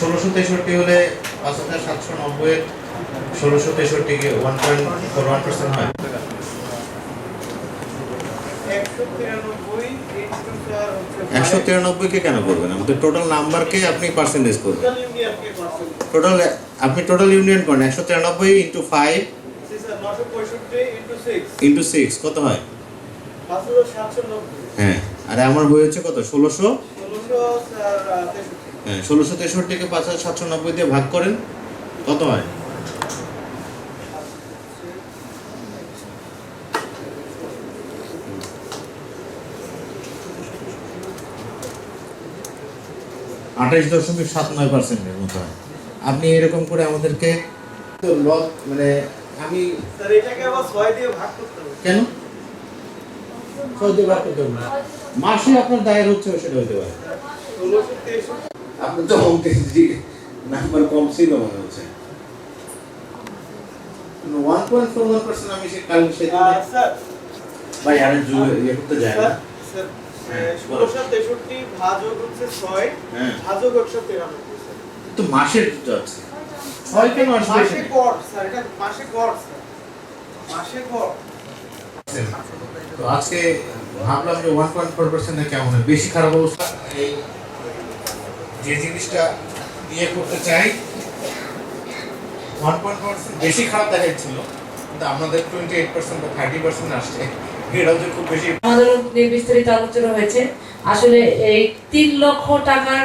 ষোলোশো তেষট্টি হলে পাঁচ হাজার সাতশো নব্বই, ষোলোশো তেষট্টিকে one point four one percent হয়? একশো তিরানব্বইকে কেন করবেন? আমাদের টোটাল নাম্বারকে আপনি পার্সেন্টেজ করবেন। টোটাল আপনি টোটাল ইউনিয়ন করেন, একশো তিরানব্বই ইন্টু ফাইভ ইন্টু সিক্স কত হয়? হ্যাঁ আর আমার বই হচ্ছে কত? ষোলোশো? হ্যাঁ। ষোলোশো তেষট্টিকে পাঁচ হাজার সাতশো নব্বই দিয়ে ভাগ করেন কত হয়? আঠাইশ দশমিক সাত নয় পার্সেন্টের মতো হয়। আপনি এরকম করে আমাদেরকে মানে আমি কেন? ছয় দিয়ে ভাগ করতে হবে মাসে আপনার দায়ের হচ্ছে সেটা হতে পারে। আপনার তো অঙ্কে নাম্বার কম ছিল মনে হচ্ছে। One point four one percent আমি সে কাল সেদিন ভাই আরে ইয়ে করতে যায় না। তেষট্টি ভাজক হচ্ছে ছয় হ্যাঁ। ভাজক একশো তিরানব্বই তো মাসের যাচ্ছে ছয় কেন মাসে এখানে? স্যার এটা মাসে গড় মাসে গড়। তো আজকে ভাবলাম যে ওয়ান পয়েন্ট ফোর পার্সেন্টে কেমন বেশি খারাপ অবস্থা? যে জিনিসটা ইয়ে করতে চাই ওয়ান পয়েন্ট পার্সেন্ট বেশি খারাপ দেখাচ্ছিল কিন্তু আমাদের টোয়েন্টি এইট পার্সেন্ট বা থার্টি পার্সেন্ট আসছে। খুব বেশি বিস্তারিত আলোচনা হয়েছে। আসলে এই তিন লক্ষ টাকার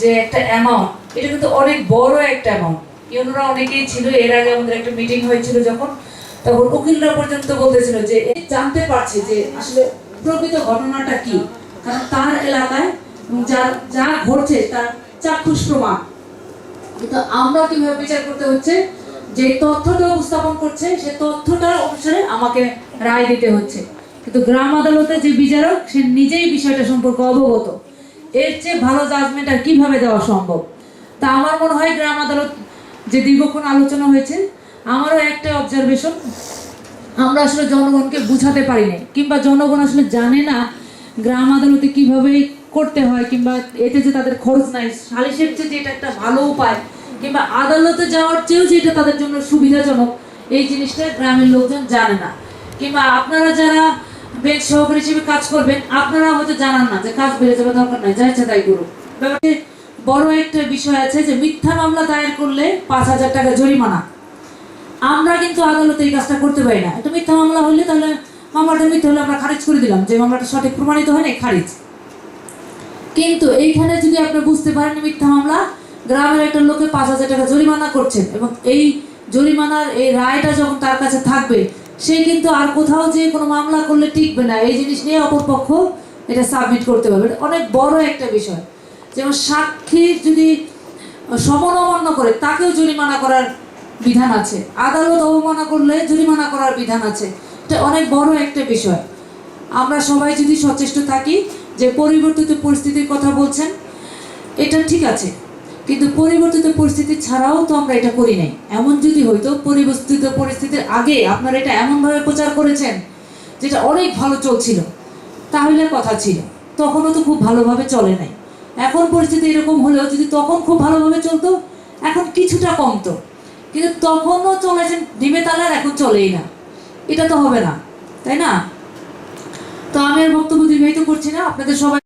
যে একটা অ্যামাউন্ট এটা কিন্তু অনেক বড় একটা অ্যামাউন্ট ইউনোরা অনেকেই ছিল, এর আগে আমাদের একটা মিটিং হয়েছিল যখন, তখন উকিলরা পর্যন্ত বলতেছিল যে জানতে পারছে যে আসলে প্রকৃত ঘটনাটা কি, কারণ তার এলাকায় যা যা ঘটছে তার চাক্ষুষ প্রমাণ। কিন্তু আমরা কীভাবে বিচার করতে হচ্ছে? যে তথ্যটা উপস্থাপন করছে, সে তথ্যটার অনুসারে আমাকে রায় দিতে হচ্ছে। কিন্তু গ্রাম আদালতে যে বিচারক, সে নিজেই বিষয়টা সম্পর্কে অবগত। এর চেয়ে ভালো জাজমেন্ট আর কীভাবে দেওয়া সম্ভব? তা আমার মনে হয় গ্রাম আদালত যে দীর্ঘক্ষণ আলোচনা হয়েছে, আমারও একটা অবজারভেশন আমরা আসলে জনগণকে বুঝাতে পারি না কিংবা জনগণ আসলে জানে না গ্রাম আদালতে কীভাবে করতে হয় কিংবা এতে যে তাদের খরচ নাই, সালিশের চেয়ে যে এটা একটা ভালো উপায়, কিংবা আদালতে যাওয়ার চেয়েও যে এটা তাদের জন্য সুবিধাজনক, এই জিনিসটা গ্রামের লোকজন জানে না। কিংবা আপনারা যারা বেঞ্চ সহকারী হিসেবে কাজ করবেন, আপনারা হয়তো জানান না যে কাজ বেড়ে যাবে দরকার নাই, যা তাই করুন। ব্যাপারটি বড় একটা বিষয় আছে যে মিথ্যা মামলা দায়ের করলে পাঁচ হাজার টাকা জরিমানা। আমরা কিন্তু আদালতে এই কাজটা করতে পারি না। এটা মিথ্যা মামলা হলে তাহলে মামলাটা মিথ্যা হলে আমরা খারিজ করে দিলাম। যে মামলাটা সঠিক প্রমাণিত হয় না খারিজ। কিন্তু এইখানে যদি আপনি বুঝতে পারেন মিথ্যা মামলা, গ্রামের একটা লোকে পাঁচ হাজার টাকা জরিমানা করছেন এবং এই জরিমানার এই রায়টা যখন তার কাছে থাকবে, সে কিন্তু আর কোথাও যে কোনো মামলা করলে টিকবে না। এই জিনিস নিয়ে অপরপক্ষ এটা সাবমিট করতে পারবে। অনেক বড় একটা বিষয়। যেমন সাক্ষীর যদি সমন অমান্য করে, তাকেও জরিমানা করার বিধান আছে। আদালত অবমাননা করলে জরিমানা করার বিধান আছে। এটা অনেক বড় একটা বিষয়। আমরা সবাই যদি সচেষ্ট থাকি যে পরিবর্তিত পরিস্থিতির কথা বলছেন, এটা ঠিক আছে। কিন্তু পরিবর্তিত পরিস্থিতি ছাড়াও তো আমরা এটা করি নাই। এমন যদি হয়তো পরিবর্তিত পরিস্থিতির আগে আপনারা এটা এমনভাবে প্রচার করেছেন, যেটা অনেক ভালো চলছিল, তাহলে কথা ছিল। তখনও তো খুব ভালোভাবে চলে নাই। এখন পরিস্থিতি এরকম হলেও যদি তখন খুব ভালোভাবে চলতো, এখন কিছুটা কমতো। কিন্তু তখনও চলেছেন, ডিমে তালার এখন চলেই না। এটা তো হবে না, তাই না? তো আমি আর বক্তব্য দীর্ঘায়িত করছি না। আপনাদের সবাই